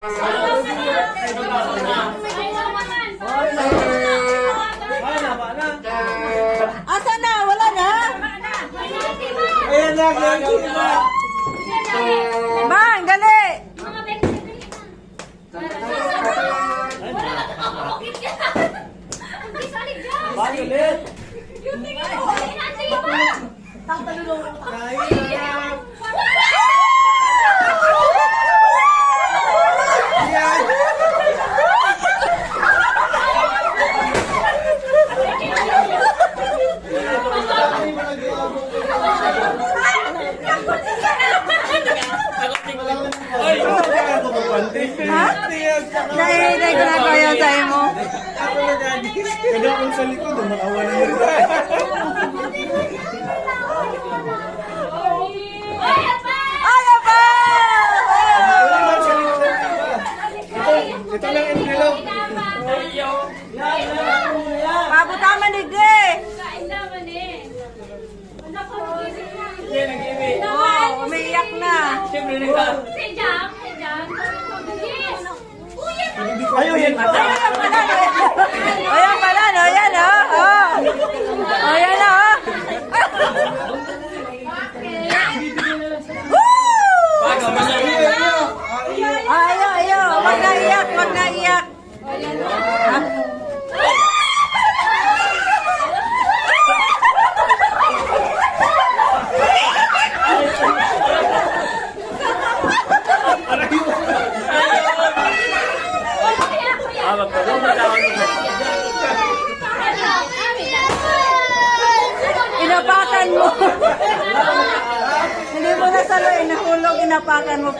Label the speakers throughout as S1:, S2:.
S1: Asa na? Wala na?
S2: Ayan na, na.
S1: Bang, gali!
S2: Bakit ulit? Ay, kaya ko magpante.
S1: Ha? Dahil na ginagawa yung tayo mo.
S2: Ako na dadis. Kaya akong sa likod, makawa na yun.
S1: Ano ba?
S2: Ito lang envelope.
S1: Mabutaman digdi! Oh, umiiyak na.
S2: Ayaw yan pa.
S1: Ayan pala, no? Ayan, oh. Oh. Ayan, oh. Woo! Ayaw, ayaw. Wag na iyak, wag na iyak. Inapakan mo. Hindi mo na salo, inahulog, inapakan mo pa.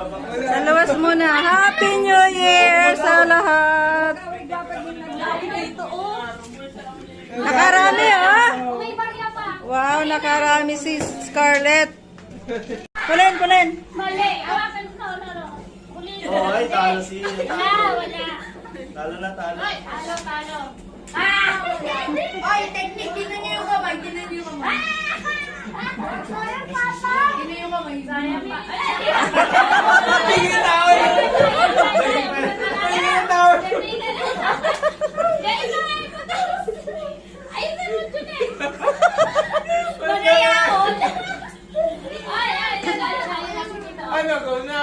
S1: Salawas muna. Happy New Year sa lahat. Nakarami, oh.
S3: May barya pa.
S1: Wow, nakarami si Scarlett. Pulen, pulen.
S3: Mali. Hawakan ko.
S2: Oh, ay, talo si...
S3: Wala, wala.
S2: Talo na, talo.
S3: Ay, talo, talo. Ah! Oy, technique. Tingnan niyo yung kamay. Tingnan niyo yung kamay. Ah! Tingnan yung kamay. Sayang, pa.
S2: Tingin na, oy. Tingin na, oy.
S3: Ayun na mo dyan eh. Manayaon. Ay, ay, ay, ay, ay, ay,
S2: Ano, go na.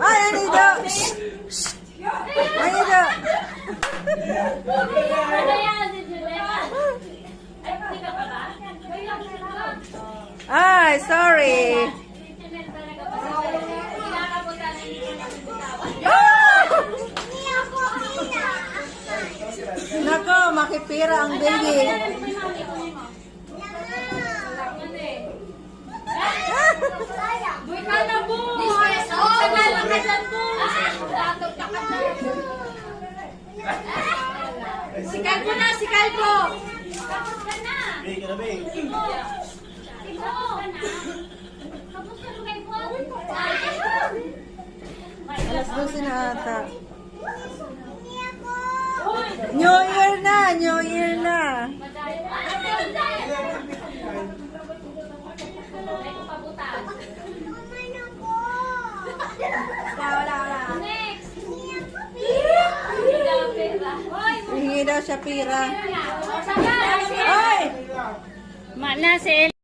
S1: Ay, Anido. Shh, shh. Anido.
S3: Manayaon si Julieta. Ay, hindi ka pa ba?
S1: Ay, sorry. Nako, makipira ang baby.
S3: Na na na! Sikal ko na, sikal ko! Tapos ka na!
S2: Big, ano, big?
S4: Alas 12 na ata. New Year na! New Year na!
S1: Next!
S4: Hingi daw siya pira.
S1: Oy! Mana si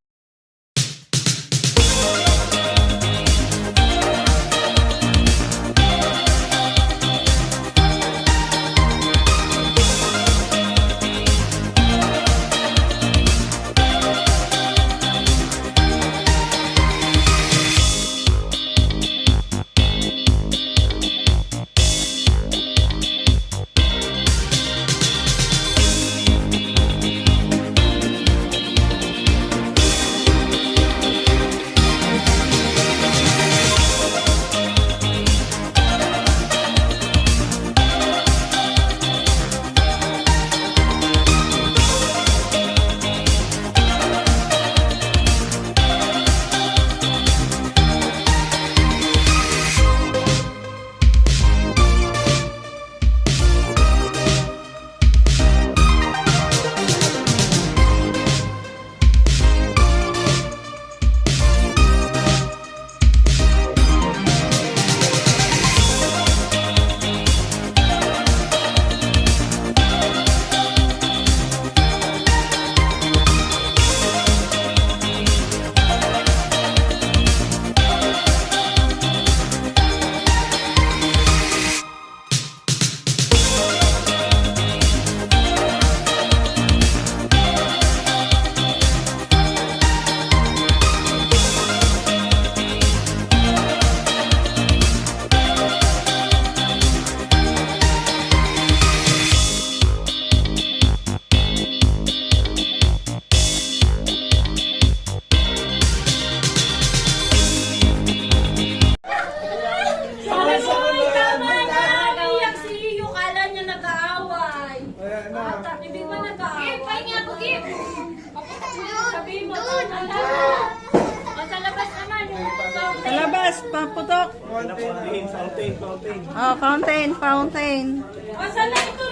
S1: Labas,
S4: paputok.
S2: Fountain, fountain, fountain.
S4: Oh, fountain, fountain.
S1: O, saan na ito?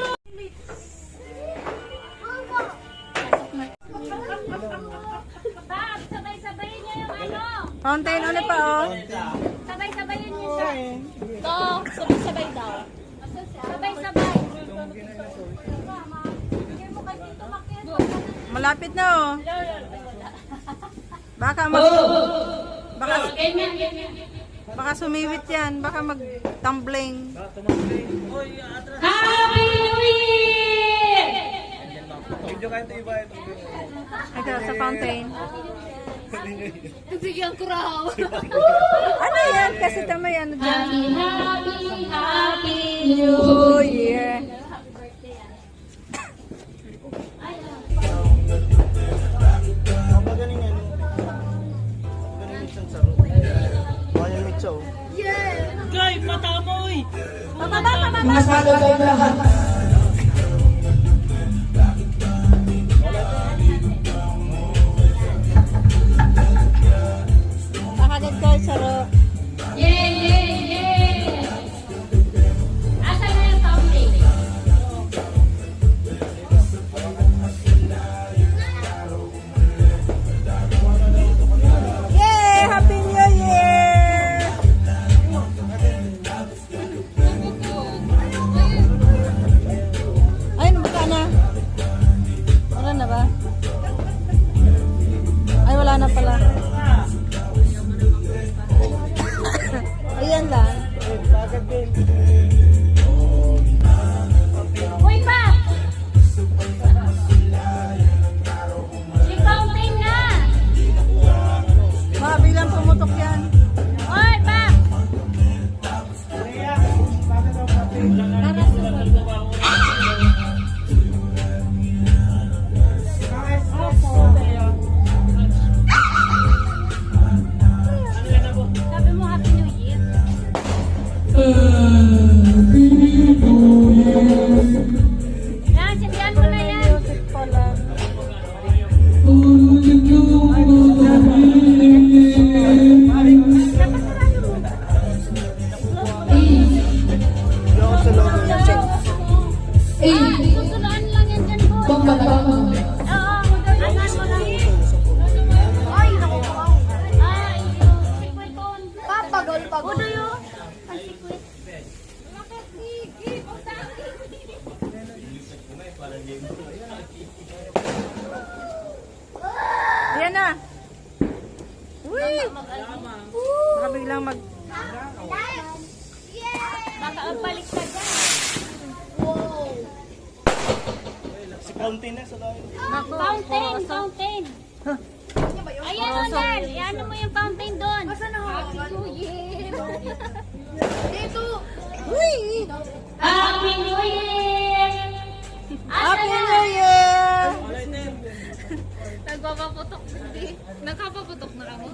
S1: Ano.
S4: Fountain ulit pa, oh.
S1: Sabay-sabayin niyo siya. Ito, sabay-sabay daw. Sabay-sabay.
S4: Malapit na, oh. Baka mag... Baka,
S1: Ganyan, ganyan.
S4: Baka sumiwit yan. Baka mag-tumbling.
S1: Happy New Year!
S2: Ito.
S4: Sa fountain.
S1: Bigyan ko raw.
S4: Ano yan? Kasi tamay ano dyan.
S1: Happy, happy, happy
S4: New Year. Pakagad
S2: baby. Fountain,
S1: fountain. Ayan, Onel. Iano mo yung fountain doon. Basta na Happy New Year. Dito.
S4: Uy!
S1: Happy New Year.
S4: Happy New Year!
S1: Nagpapaputok. Nagpapaputok na ako.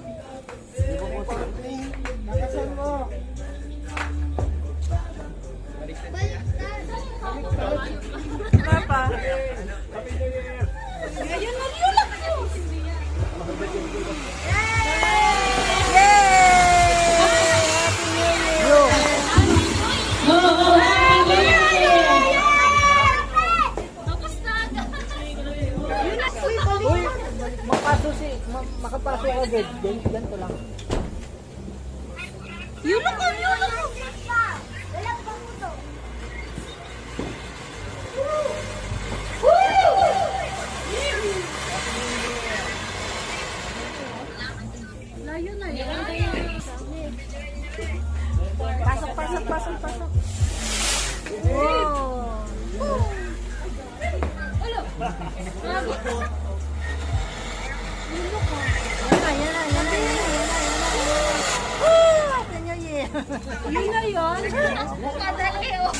S2: Nakasan mo.
S4: Ano pa?
S1: Tapos
S5: Ganito lang.
S1: Yun na
S4: yun.
S1: Kadali, oh.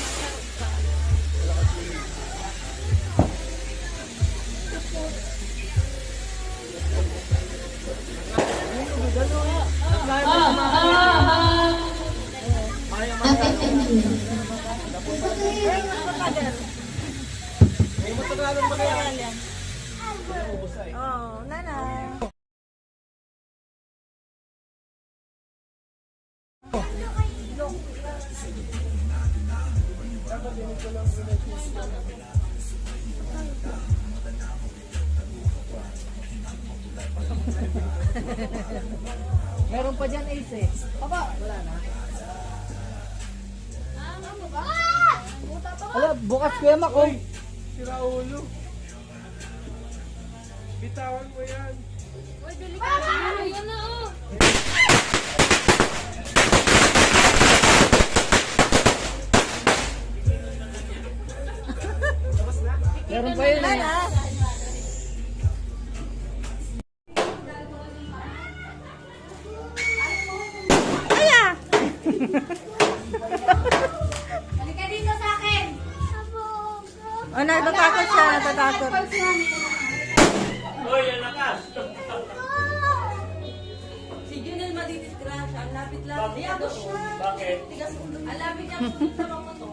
S4: Oh,
S5: Meron pa dyan ace eh. Papa, wala na. Wala, bukas kuya Mac, oh.
S2: Si Raulo. Bitawan mo yan.
S1: Ayun
S6: Hoy, ang lakas!
S3: Si Junel madidisgrasya. Ang lapit lang. Bakit? Niyado siya.
S6: Bakit?
S3: Tigas ulo. Ang lapit niya sa mga to.